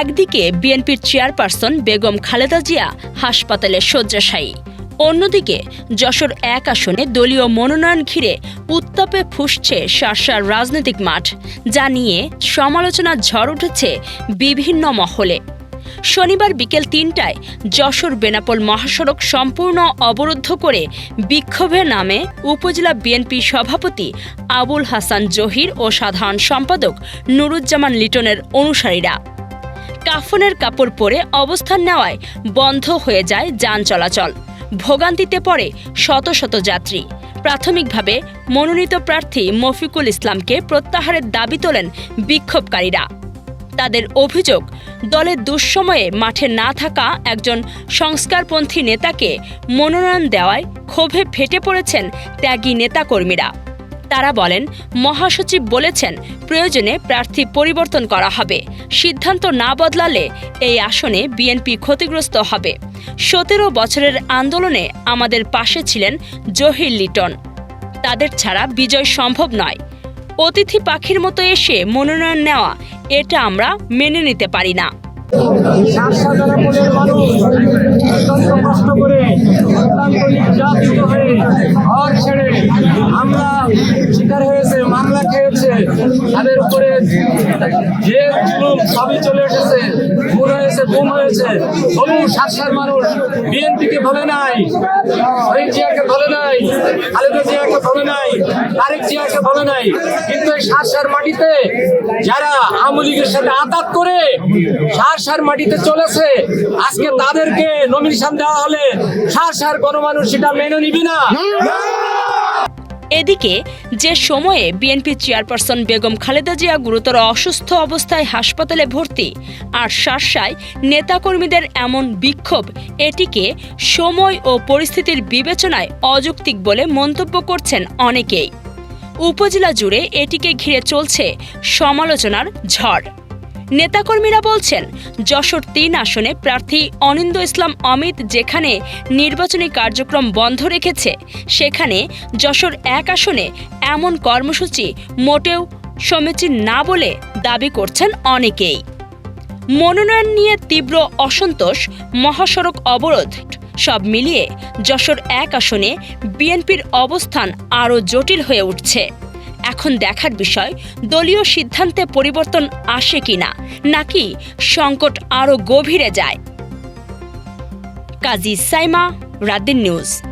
একদিকে বিএনপির চেয়ারপারসন বেগম খালেদা জিয়া হাসপাতালে শয্যাশায়ী, অন্যদিকে যশোর এক আসনে দলীয় মনোনয়ন ঘিরে উত্তাপে ফুসছে শার্শার রাজনৈতিক মাঠ, যা নিয়ে সমালোচনার ঝড় উঠেছে বিভিন্ন মহলে। শনিবার বিকেল তিনটায় যশোর বেনাপোল মহাসড়ক সম্পূর্ণ অবরুদ্ধ করে বিক্ষোভের নামে উপজেলা বিএনপি সভাপতি আবুল হাসান জহির ও সাধারণ সম্পাদক নুরুজ্জামান লিটনের অনুসারীরা কাফনের কাপড় পরে অবস্থান নেওয়ায় বন্ধ হয়ে যায় যান চলাচল। ভোগান্তিতে পড়ে শত শত যাত্রী। প্রাথমিকভাবে মনোনীত প্রার্থী মফিকুল ইসলামকে প্রত্যাহারের দাবি তোলেন বিক্ষোভকারীরা। তাদের অভিযোগ, দলের দুঃসময়ে মাঠে না থাকা একজন সংস্কারপন্থী নেতাকে মনোনয়ন দেওয়ায় ক্ষোভে ফেটে পড়েছেন ত্যাগী নেতাকর্মীরা। তারা বলেন, মহাসচিব বলেছেন, প্রয়োজনে প্রার্থী পরিবর্তন করা হবে। সিদ্ধান্ত না বদলালে এই আসনে বিএনপি ক্ষতিগ্রস্ত হবে। সতেরো বছরের আন্দোলনে আমাদের পাশে ছিলেন জহির লিটন। তাদের ছাড়া বিজয় সম্ভব নয়। অতিথি পাখির মতো এসে মনোনয়ন নেওয়া, এটা আমরা মেনে নিতে পারি না। উপরে যে সবই চলে এসেছে, খুন হয়েছে, গুম হয়েছে মানুষ বিএনপিকে নাই, শহীদ জিয়াকে ধরে নাই, খালেদা জিয়াকে নাই, তারেক জিয়াকে নাই, কিন্তু এই সাতসার মাটিতে যারা আওয়ামী লীগের সাথে আঘাত করে সার সার মাটিতে চলেছে, আজকে তাদেরকে নমিনেশন দেওয়া হলে সার সার মানুষ সেটা মেনে নিবি না। এদিকে, যে সময়ে বিএনপি চেয়ারপারসন বেগম খালেদা জিয়া গুরুতর অসুস্থ অবস্থায় হাসপাতালে ভর্তি, আর শার্শায় নেতাকর্মীদের এমন বিক্ষোভ, এটিকে সময় ও পরিস্থিতির বিবেচনায় অযৌক্তিক বলে মন্তব্য করছেন অনেকেই। উপজেলা জুড়ে এটিকে ঘিরে চলছে সমালোচনার ঝড়। নেতাকর্মীরা বলছেন, যশোর তিন আসনে প্রার্থী অনিন্দ ইসলাম অমিত যেখানে নির্বাচনী কার্যক্রম বন্ধ রেখেছে, সেখানে যশোর এক আসনে এমন কর্মসূচি মোটেও সমীচীন না বলে দাবি করছেন অনেকেই। মনোনয়ন নিয়ে তীব্র অসন্তোষ, মহাসড়ক অবরোধ, সব মিলিয়ে যশোর এক আসনে বিএনপির অবস্থান আরও জটিল হয়ে উঠছে। এখন দেখার বিষয়, দলীয় সিদ্ধান্তে পরিবর্তন আসে কিনা, নাকি সংকট আরও গভীরে যায়? কাজী সাইমা রাদ্দিন নিউজ।